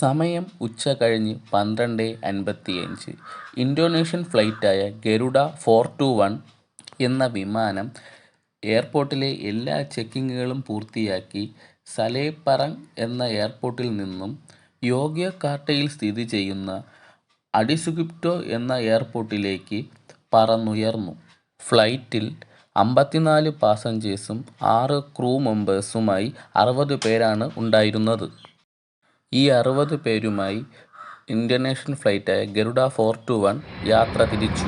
സമയം ഉച്ച കഴിഞ്ഞ് പന്ത്രണ്ട് അൻപത്തിയഞ്ച്. ഇൻഡോനേഷ്യൻ ഫ്ലൈറ്റായ ഗരുഡ ഫോർ ടു വൺ എന്ന വിമാനം എയർപോർട്ടിലെ എല്ലാ ചെക്കിങ്ങുകളും പൂർത്തിയാക്കി സലേപ്പറങ് എന്ന എയർപോർട്ടിൽ നിന്നും യോഗ്യകാർട്ടയിൽ സ്ഥിതി ചെയ്യുന്ന അഡിസുഗിപ്റ്റോ എന്ന എയർപോർട്ടിലേക്ക് പറന്നുയർന്നു. ഫ്ലൈറ്റിൽ അമ്പത്തിനാല് പാസഞ്ചേഴ്സും ആറ് ക്രൂ മെമ്പേഴ്സുമായി അറുപത് പേരാണ് ഉണ്ടായിരുന്നത്. ഈ അറുപത് പേരുമായി ഇന്തോനേഷ്യൻ ഫ്ലൈറ്റായ ഗരുഡ ഫോർ ടു വൺ യാത്ര തിരിച്ചു.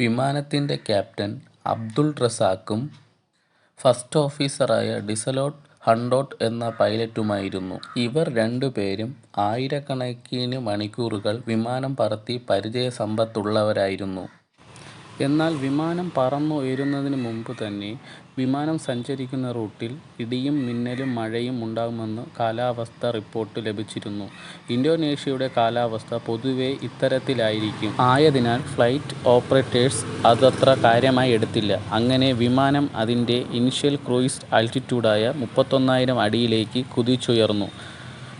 വിമാനത്തിന്റെ ക്യാപ്റ്റൻ അബ്ദുൾ റസാക്കും ഫസ്റ്റ് ഓഫീസറായ ഡിസലോട്ട് ഹണ്ടോട്ട് എന്ന പൈലറ്റുമായിരുന്നു. ഇവർ രണ്ടുപേരും ആയിരക്കണക്കിന് മണിക്കൂറുകൾ വിമാനം പറത്തി പരിചയസമ്പത്തുള്ളവരായിരുന്നു. എന്നാൽ വിമാനം പറന്നുയരുന്നതിന് മുമ്പ് തന്നെ വിമാനം സഞ്ചരിക്കുന്ന റൂട്ടിൽ ഇടിയും മിന്നലും മഴയും ഉണ്ടാകുമെന്ന് കാലാവസ്ഥാ റിപ്പോർട്ട് ലഭിച്ചിരുന്നു. ഇന്തോനേഷ്യയുടെ കാലാവസ്ഥ പൊതുവെ ഇത്തരത്തിലായിരിക്കും. ആയതിനാൽ ഫ്ലൈറ്റ് ഓപ്പറേറ്റേഴ്സ് അതത്ര കാര്യമായി എടുത്തില്ല. അങ്ങനെ വിമാനം അതിന്റെ ഇനിഷ്യൽ ക്രൂയിസ് ആൾട്ടിറ്റ്യൂഡായ മുപ്പത്തൊന്നായിരം അടിയിലേക്ക് കുതിച്ചുയർന്നു.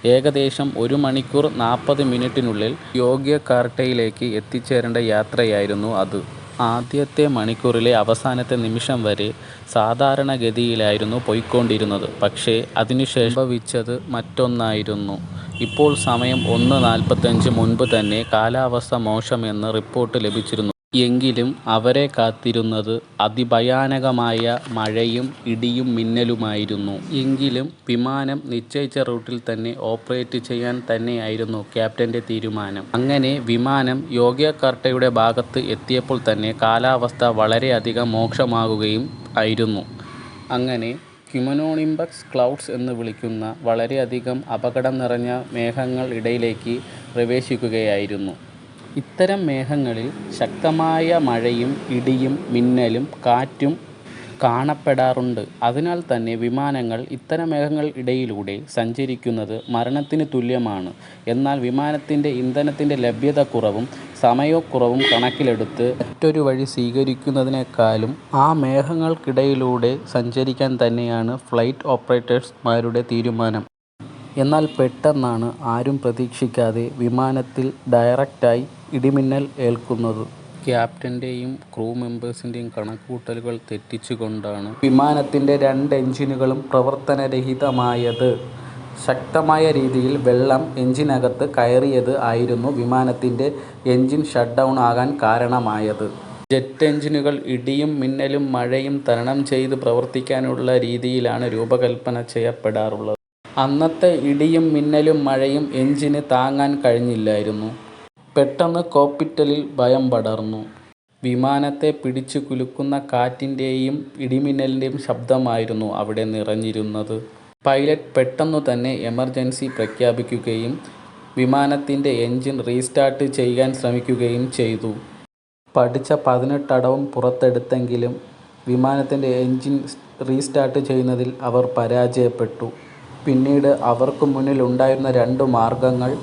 ഏകദേശം ഒരു മണിക്കൂർ നാൽപ്പത് മിനിറ്റിനുള്ളിൽ യോഗ്യ കാർട്ടയിലേക്ക് എത്തിച്ചേരേണ്ട യാത്രയായിരുന്നു അത്. ആദ്യത്തെ മണിക്കൂറിലെ അവസാനത്തെ നിമിഷം വരെ സാധാരണഗതിയിലായിരുന്നു പോയിക്കൊണ്ടിരുന്നത് പക്ഷേ അതിനുശേഷം ഭവിച്ചത് മറ്റൊന്നായിരുന്നു. ഇപ്പോൾ സമയം ഒന്ന് നാൽപ്പത്തഞ്ച് മുൻപ് തന്നെ കാലാവസ്ഥ മോശമെന്ന് റിപ്പോർട്ട് ലഭിച്ചിരുന്നു. എങ്കിലും അവരെ കാത്തിരുന്നത് അതിഭയാനകമായ മഴയും ഇടിയും മിന്നലുമായിരുന്നു. എങ്കിലും വിമാനം നിശ്ചയിച്ച റൂട്ടിൽ തന്നെ ഓപ്പറേറ്റ് ചെയ്യാൻ തന്നെയായിരുന്നു ക്യാപ്റ്റന്റെ തീരുമാനം. അങ്ങനെ വിമാനം യോഗ്യകർട്ടയുടെ ഭാഗത്ത് എത്തിയപ്പോൾ തന്നെ കാലാവസ്ഥ വളരെയധികം മോശമാകുകയും ആയിരുന്നു. അങ്ങനെ ക്യുമുലോണിംബസ് ക്ലൗഡ്സ് എന്ന് വിളിക്കുന്ന വളരെയധികം അപകടം നിറഞ്ഞ മേഘങ്ങൾ ഇടയിലേക്ക് പ്രവേശിക്കുകയായിരുന്നു. ഇത്തരം മേഘങ്ങളിൽ ശക്തമായ മഴയും ഇടിയും മിന്നലും കാറ്റും കാണപ്പെടാറുണ്ട്. അതിനാൽ തന്നെ വിമാനങ്ങൾ ഇത്തരം മേഘങ്ങൾ ഇടയിലൂടെ സഞ്ചരിക്കുന്നത് മരണത്തിന് തുല്യമാണ്. എന്നാൽ വിമാനത്തിന് ഇന്ധനത്തിന്റെ ലഭ്യതക്കുറവും സമയക്കുറവും കണക്കിലെടുത്ത് മറ്റൊരു വഴി സ്വീകരിക്കുന്നതിനേക്കാളും ആ മേഘങ്ങൾക്കിടയിലൂടെ സഞ്ചരിക്കാൻ തന്നെയാണ് ഫ്ലൈറ്റ് ഓപ്പറേറ്റേഴ്സ്മാരുടെ തീരുമാനം. എന്നാൽ പെട്ടെന്നാണ് ആരും പ്രതീക്ഷിക്കാതെ വിമാനത്തിൽ ഡയറക്ടായി ഇടിമിന്നൽ ഏൽക്കുന്നത്. ക്യാപ്റ്റന്റെയും ക്രൂ മെമ്പേഴ്സിന്റെയും കണക്കുകൂട്ടലുകൾ തെറ്റിച്ചുകൊണ്ടാണ് വിമാനത്തിന്റെ രണ്ട് എഞ്ചിനുകളും പ്രവർത്തനരഹിതമായത്. ശക്തമായ രീതിയിൽ വെള്ളം എഞ്ചിനകത്ത് കയറിയത് ആയിരുന്നു വിമാനത്തിന്റെ എഞ്ചിൻ ഷട്ട് ഡൗൺ ആകാൻ കാരണമായത്. ജെറ്റ് എഞ്ചിനുകൾ ഇടിയും മിന്നലും മഴയും തരണം ചെയ്ത് പ്രവർത്തിക്കാനുള്ള രീതിയിലാണ് രൂപകൽപ്പന ചെയ്യപ്പെടാറുള്ളത്. അന്നത്തെ ഇടിയും മിന്നലും മഴയും എഞ്ചിന് താങ്ങാൻ കഴിഞ്ഞില്ലായിരുന്നു. പെട്ടെന്ന് കോപ്പിറ്റലിൽ ഭയം പടർന്നു. വിമാനത്തെ പിടിച്ചു കുലുക്കുന്ന കാറ്റിന്റെയും ഇടിമിന്നലിന്റെയും ശബ്ദമായിരുന്നു അവിടെ നിറഞ്ഞിരുന്നത്. പൈലറ്റ് പെട്ടെന്നുതന്നെ എമർജൻസി പ്രഖ്യാപിക്കുകയും വിമാനത്തിന്റെ എൻജിൻ റീസ്റ്റാർട്ട് ചെയ്യാൻ ശ്രമിക്കുകയും ചെയ്തു. പഠിച്ച പതിനെട്ടടവും പുറത്തെടുത്തെങ്കിലും വിമാനത്തിന്റെ എൻജിൻ റീസ്റ്റാർട്ട് ചെയ്യുന്നതിൽ അവർ പരാജയപ്പെട്ടു. പിന്നീട് അവർക്ക് മുന്നിൽ ഉണ്ടായിരുന്ന രണ്ട് മാർഗങ്ങൾ.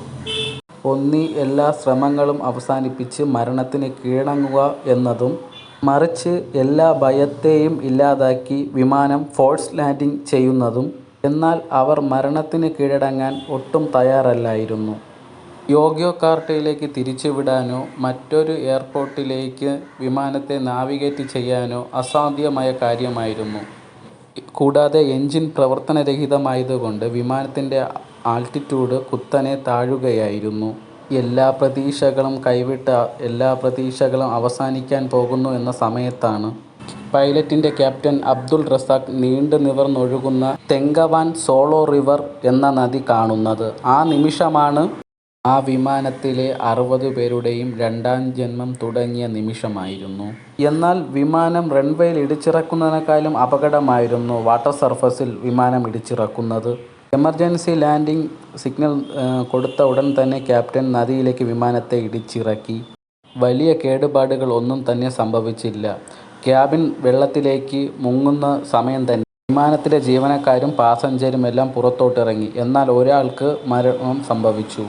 ഒന്നി എല്ലാ ശ്രമങ്ങളും അവസാനിപ്പിച്ച് മരണത്തിന് കീഴടങ്ങുക എന്നതും മറിച്ച് എല്ലാ ഭയത്തെയും ഇല്ലാതാക്കി വിമാനം ഫോഴ്സ് ലാൻഡിംഗ് ചെയ്യുന്നതും. എന്നാൽ അവർ മരണത്തിന് കീഴടങ്ങാൻ ഒട്ടും തയ്യാറല്ലായിരുന്നു. യോഗ്യോകാർട്ടയിലേക്ക് തിരിച്ചുവിടാനോ മറ്റൊരു എയർപോർട്ടിലേക്ക് വിമാനത്തെ നാവിഗേറ്റ് ചെയ്യാനോ അസാധ്യമായ കാര്യമായിരുന്നു. കൂടാതെ എൻജിൻ പ്രവർത്തനരഹിതമായതുകൊണ്ട് വിമാനത്തിന്റെ ആൾട്ടിറ്റ്യൂഡ് കുത്തനെ താഴുകയായിരുന്നു. എല്ലാ പ്രതീക്ഷകളും കൈവിട്ട എല്ലാ പ്രതീക്ഷകളും അവസാനിക്കാൻ പോകുന്നു എന്ന സമയത്താണ് പൈലറ്റിന്റെ ക്യാപ്റ്റൻ അബ്ദുൾ റസാഖ് നീണ്ടു നിവർന്നൊഴുകുന്ന തെങ്കവാൻ സോളോ റിവർ എന്ന നദി കാണുന്നത്. ആ നിമിഷമാണ് ആ വിമാനത്തിലെ അറുപത് പേരുടെയും രണ്ടാം ജന്മം തുടങ്ങിയ നിമിഷമായിരുന്നു. എന്നാൽ വിമാനം റൺവേയിൽ ഇടിച്ചിറക്കുന്നതിനേക്കാളും അപകടമായിരുന്നു വാട്ടർ സർഫസിൽ വിമാനം ഇടിച്ചിറക്കുന്നത്. എമർജൻസി ലാൻഡിംഗ് സിഗ്നൽ കൊടുത്ത ഉടൻ തന്നെ ക്യാപ്റ്റൻ നദിയിലേക്ക് വിമാനത്തെ ഇടിച്ചിറക്കി. വലിയ കേടുപാടുകൾ ഒന്നും തന്നെ സംഭവിച്ചില്ല. ക്യാബിൻ വെള്ളത്തിലേക്ക് മുങ്ങുന്ന സമയം തന്നെ വിമാനത്തിലെ ജീവനക്കാരും പാസഞ്ചറുമെല്ലാം പുറത്തോട്ടിറങ്ങി. എന്നാൽ ഒരാൾക്ക് മരണം സംഭവിച്ചു.